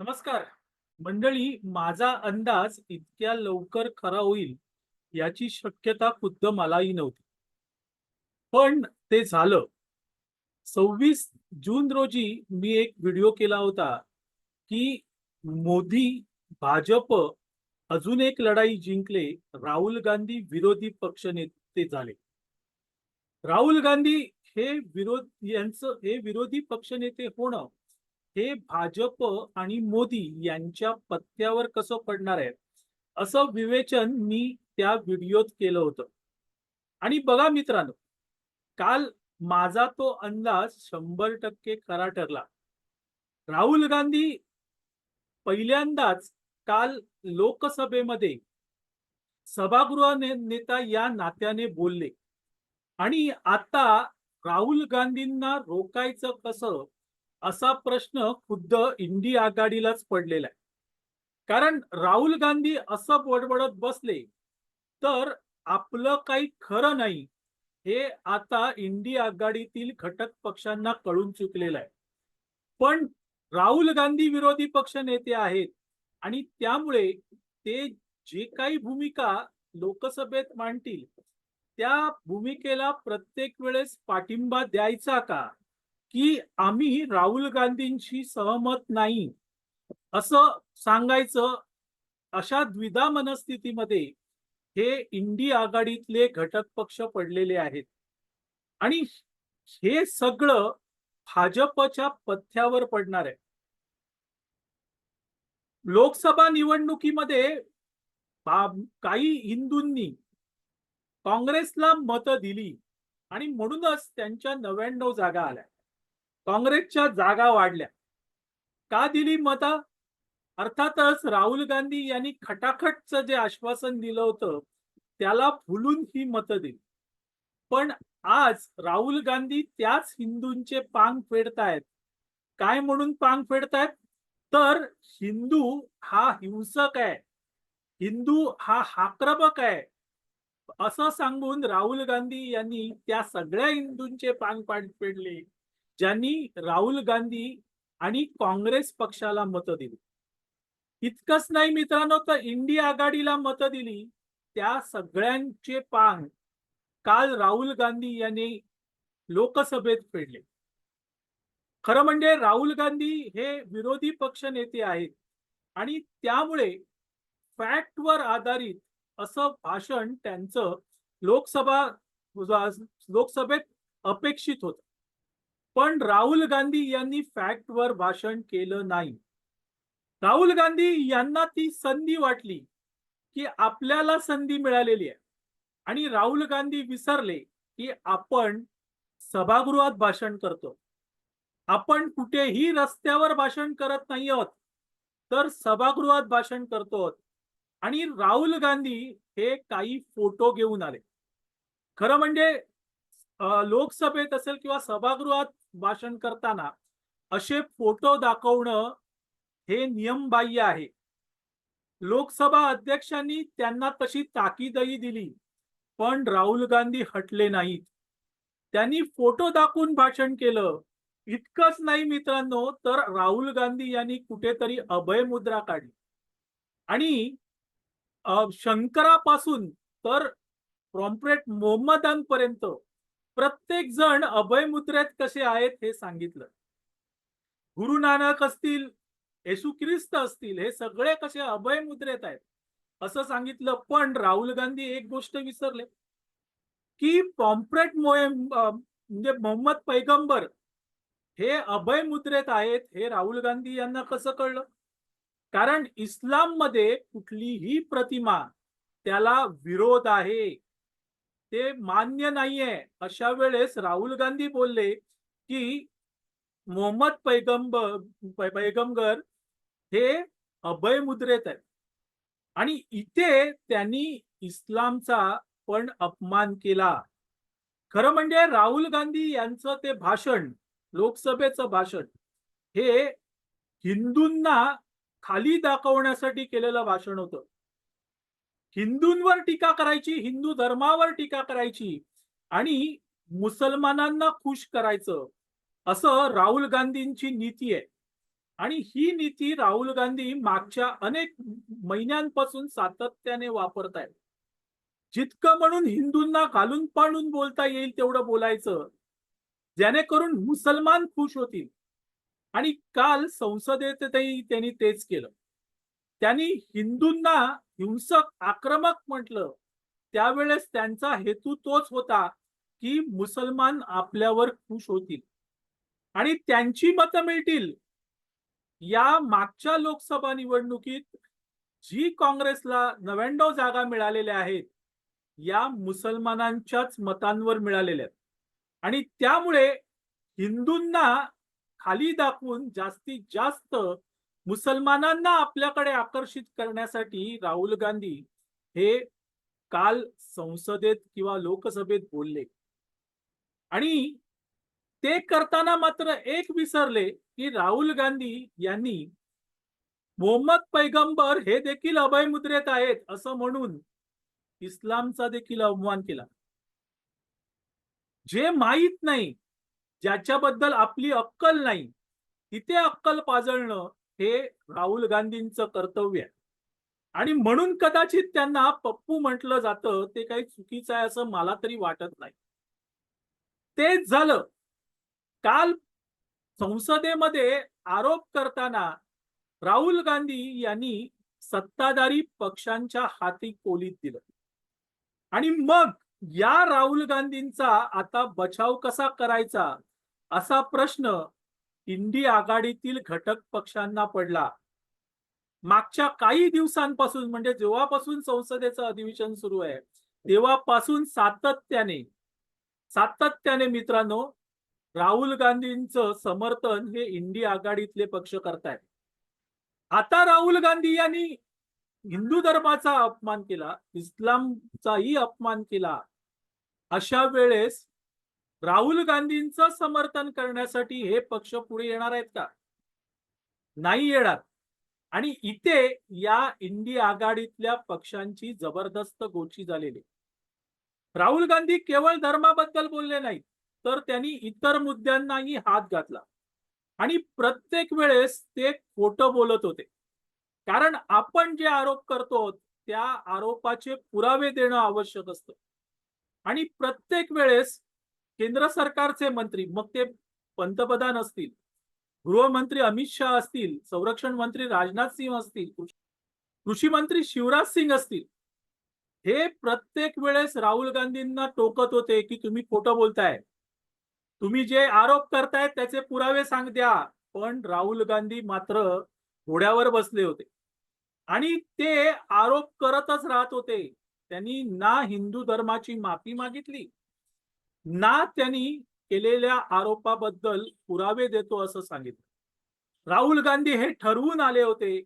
नमस्कार. मंडळी माझा अंदाज इतक्या लवकर खरा होईल याची शक्यता खुद्द मलाही नव्हती. पण ते झालं. सव्वीस जून रोजी मी एक व्हिडिओ केला होता की मोदी भाजप अजून एक लढाई जिंकले राहुल गांधी विरोधी पक्ष नेते झाले. राहुल गांधी हे विरोध यांचं हे विरोधी पक्षनेते होणं हे भाजप आणि मोदी यांच्या पत्त्यावर कसं पडणार आहे? असं विवेचन मी त्या व्हिडिओत केलं होतं. आणि बघा मित्रांनो काल माझा तो अंदाज शंभर टक्के खरा ठरला. राहुल गांधी पहिल्यांदाच काल लोकसभेमध्ये सभागृह ने- नेता या नात्याने बोलले. आणि आता राहुल गांधींना रोकायचं कसं? असा प्रश्न खुद्द इंडी आघाडीलाच पडलेला आहे. कारण राहुल गांधी असं बडबडत बसले तर आपलं काही खरं नाही हे आता इंडी आघाडीतील घटक पक्षांना कळून चुकलेलं आहे. पण राहुल गांधी विरोधी पक्ष नेते आहेत आणि त्यामुळे ते जे काही भूमिका लोकसभेत मांडतील त्या भूमिकेला प्रत्येक वेळेस पाठिंबा द्यायचा का? की आम्ही राहुल गांधींशी सहमत नाही असं सांगायचं अशा द्विधा मनस्थितीमध्ये हे इंडी आघाडीतले घटक पक्ष पडलेले आहेत. आणि हे सगळं भाजपच्या पथ्यावर पडणार आहे. लोकसभा निवडणुकीमध्ये काही हिंदूंनी काँग्रेसला मतं दिली आणि म्हणूनच त्यांच्या नव्याण्णव जागा आल्या. काँग्रेसच्या जागा वाढल्या. का दिली मता? अर्थातच राहुल गांधी यांनी खटाखटचं जे आश्वासन दिलं होतं त्याला फुलून ही मतं दिली. पण आज राहुल गांधी त्याच हिंदूंचे पांग फेडतायत. काय म्हणून पांग फेडतायत? तर हिंदू हा हिंसक आहे. हिंदू हा आक्रमक आहे. असं सांगून राहुल गांधी यांनी त्या सगळ्या हिंदूंचे पांग पाड फेडले. ज्यांनी राहुल गांधी आणि काँग्रेस पक्षाला मतं दिली. इतकंच नाही मित्रांनो तर इंडिया आघाडीला मतं दिली. त्या सगळ्यांचे पांग काल राहुल गांधी यांनी लोकसभेत फेडले. खरं म्हणजे राहुल गांधी हे विरोधी पक्ष नेते आहेत आणि त्यामुळे फॅक्टवर आधारित असं भाषण त्यांचं लोकसभा लोकसभेत अपेक्षित होतं. पण राहुल गांधी यांनी फॅक्टवर भाषण केलं नाही. राहुल गांधी यांना ती संधी वाटली की आपल्याला संधी मिळालेली आहे. आणि राहुल गांधी विसरले की आपण सभागृहात भाषण करतो. आपण कुठेही रस्त्यावर भाषण करत नाही आहोत तर सभागृहात भाषण करतो आहोत. आणि राहुल गांधी हे काही फोटो घेऊन आले. खरं म्हणजे लोकसभेत असेल किंवा सभागृहात भाषण करताना असे फोटो दाखवणं हे नियमबाह्य आहे. लोकसभा अध्यक्षांनी त्यांना तशी ताकीदही दिली पण राहुल गांधी हटले नाहीत. त्यांनी फोटो दाखवून भाषण केलं. इतकंच नाही मित्रांनो तर राहुल गांधी यांनी कुठेतरी अभय मुद्रा काढली. आणि शंकरापासून तर प्रॉम्प्रेट मोहम्मदांपर्यंत प्रत्येक जण अभय मुद्रेत कसे आहेत हे सांगितलं. गुरु नानक असतील येशू ख्रिस्त असतील हे सगळे कसे अभय मुद्रेत आहेत? असं सांगितलं पण राहुल गांधी एक गोष्ट विसरले. की पॉम्प्रेट मोहीम म्हणजे मोहम्मद पैगंबर हे अभय मुद्रेत आहेत हे राहुल गांधी यांना कसं कळलं? कारण इस्लाममध्ये कुठलीही प्रतिमा त्याला विरोध आहे. ते मान्य नाहीये. अशा वेळेस राहुल गांधी बोलले की मोहम्मद पैगंब पैगंबर हे अभय मुद्रेत आहेत. आणि इथे त्यांनी इस्लामचा पण अपमान केला. खरं म्हणजे राहुल गांधी यांचं ते भाषण लोकसभेचं भाषण हे हिंदूंना खाली दाखवण्यासाठी केलेलं भाषण होतं. हिंदूंवर टीका करायची हिंदू धर्मावर टीका करायची आणि मुसलमानांना खुश करायचं असं राहुल गांधींची नीती आहे. आणि ही नीती राहुल गांधी मागच्या अनेक महिन्यांपासून सातत्याने वापरत आहेत. जितकं म्हणून हिंदूंना घालून पाडून बोलता येईल तेवढं बोलायचं. जेणेकरून मुसलमान खुश होतील. आणि काल संसदेतही त्यांनी तेच केलं. त्यांनी हिंदूंना हिंसक आक्रमक म्हटलं. त्यावेळेस त्यांचा हेतू तोच होता की मुसलमान आपल्यावर खुश होतील. आणि त्यांची मतं मिळतील. या मागच्या लोकसभा निवडणुकीत जी काँग्रेसला नव्याण्णव जागा मिळालेल्या आहेत या मुसलमानांच्याच मतांवर मिळालेल्या आहेत. आणि त्यामुळे हिंदूंना खाली दाखवून जास्तीत जास्त मुसलमानांना आपल्याकडे आकर्षित करण्यासाठी राहुल गांधी हे काल संसदेत किंवा लोकसभेत बोलले. आणि ते करताना मात्र एक विसरले की राहुल गांधी यांनी मोहम्मद पैगंबर हे देखील अभयमुद्रेत आहेत असं म्हणून इस्लामचा देखील अवमान केला. जे माहीत नाही ज्याच्याबद्दल आपली अक्कल नाही तिथे अक्कल पाजळणं हे राहुल गांधींचं कर्तव्य आहे. आणि म्हणून कदाचित त्यांना पप्पू म्हटलं जातं ते काही चुकीचं आहे असं मला तरी वाटत नाही. तेच झालं. काल संसदेमध्ये आरोप करताना राहुल गांधी यांनी सत्ताधारी पक्षांच्या हाती कोलीत दिलं. आणि मग या राहुल गांधींचा आता बचाव कसा करायचा असा प्रश्न इंडी आघाडीतील घटक पक्षांना पडला. मागच्या काही दिवसांपासून म्हणजे जेव्हापासून संसदेचं अधिवेशन सुरू आहे तेव्हापासून सातत्याने सातत्याने मित्रांनो राहुल गांधींचं समर्थन हे इंडी आघाडीतले पक्ष करतायत. आता राहुल गांधी यांनी हिंदू धर्माचा अपमान केला इस्लामचाही अपमान केला. अशा वेळेस राहुल गांधींचं समर्थन करण्यासाठी हे पक्ष पुढे येणार आहेत का? नाही येणार. आणि इथे या इंडी आघाडीतल्या पक्षांची जबरदस्त गोची झालेली. राहुल गांधी केवळ धर्माबद्दल बोलले नाहीत तर त्यांनी इतर मुद्द्यांनाही हात घातला. आणि प्रत्येक वेळेस ते खोटं बोलत होते. कारण आपण जे आरोप करतो त्या आरोपाचे पुरावे देणं आवश्यक असतं. आणि प्रत्येक वेळेस केंद्र सरकारचे मंत्री मग ते पंतप्रधान असतील. गृहमंत्री अमित शहा असतील संरक्षण मंत्री राजनाथ सिंह असतील कृषी मंत्री शिवराज सिंग असतील. हे प्रत्येक वेळेस राहुल गांधींना टोकत होते की तुम्ही खोटं बोलताय. तुम्ही जे आरोप करताय त्याचे पुरावे सांग द्या. पण राहुल गांधी मात्र घोड्यावर बसले होते. आणि ते आरोप करतच राहत होते. त्यांनी ना हिंदू धर्माची माफी मागितली ना त्यांनी केलेल्या आरोपाबद्दल पुरावे देतो असं सांगितलं. राहुल गांधी हे ठरवून आले होते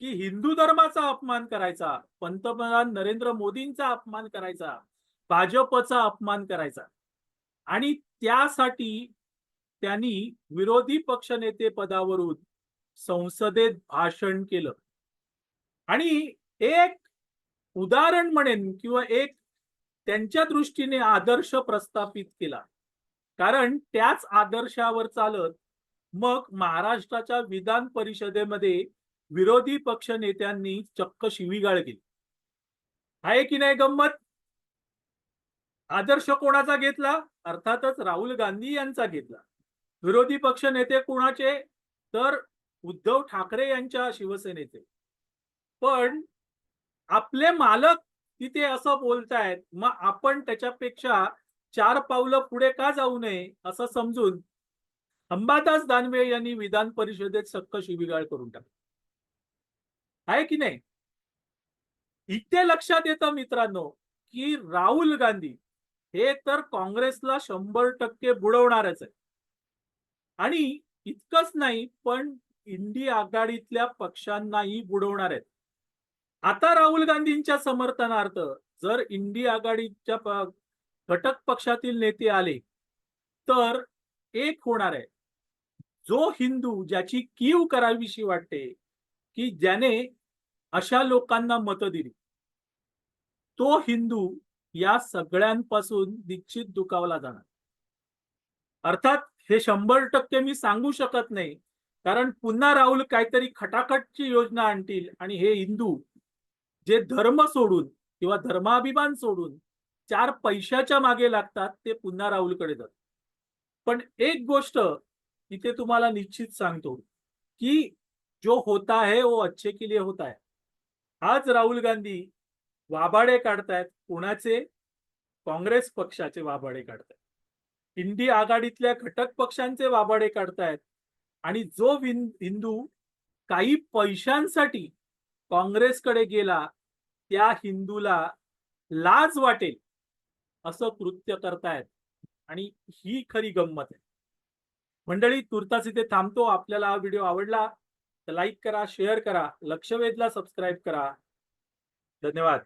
की हिंदू धर्माचा अपमान करायचा पंतप्रधान नरेंद्र मोदींचा अपमान करायचा भाजपचा अपमान करायचा. आणि त्यासाठी त्यांनी विरोधी पक्षनेते पदावरून संसदेत भाषण केलं. आणि एक उदाहरण म्हणेन किंवा एक त्यांच्या दृष्टीने आदर्श प्रस्थापित केला. कारण त्याच आदर्शावर चालत मग महाराष्ट्राच्या विधान परिषदेमध्ये विरोधी पक्ष नेत्यांनी चक्क शिवीगाळ केली. आहे की नाही गंमत? आदर्श कोणाचा घेतला? अर्थातच राहुल गांधी यांचा घेतला. विरोधी पक्ष नेते कोणाचे? तर उद्धव ठाकरे यांच्या शिवसेनेचे. पण आपले मालक तिथे असं बोलतायत मग आपण त्याच्यापेक्षा चार पावलं पुढे का जाऊ नये असं समजून अंबादास दानवे यांनी विधान परिषदेत सक्क शिबिगाळ करून टाकली. आहे की नाही? इथे लक्षात येतं मित्रांनो की राहुल गांधी हे तर काँग्रेसला शंभर टक्के बुडवणारच आहे आणि इतकंच नाही पण इंडी आघाडीतल्या पक्षांनाही बुडवणार आहेत. आता राहुल गांधींच्या समर्थनार्थ जर इंडी आघाडीच्या घटक पक्षातील नेते आले तर एक होणार आहे. जो हिंदू ज्याची कीव करावीशी वाटते की ज्याने अशा लोकांना मतं दिली तो हिंदू या सगळ्यांपासून निश्चित दुखावला जाणार. अर्थात हे शंभर टक्के मी सांगू शकत नाही कारण पुन्हा राहुल काहीतरी खटाखटची योजना आणतील आणि हे हिंदू जे धर्म सोडून किंवा धर्माभिमान सोडून चार पैशाच्या मागे लागतात ते पुन्हा राहुलकडे जातात. पण एक गोष्ट इथे तुम्हाला निश्चित सांगतो की जो होता है वो अच्छे के लिए होता है आज राहुल गांधी वाभाडे काढतायत कोणाचे? काँग्रेस पक्षाचे वाभाडे काढतायत. इंडी आघाडीतल्या घटक पक्षांचे वाभाडे काढतायत. आणि जो विन- हिंदू काही पैशांसाठी काँग्रेसकडे गेला त्या हिंदूला लाज वाटेल असं कृत्य करतायत. आणि ही खरी गंमत आहे. मंडळी तुर्तास इथे थांबतो. आपल्याला हा व्हिडिओ आवडला तर लाईक करा शेअर करा लक्षवेधला सबस्क्राईब करा. धन्यवाद.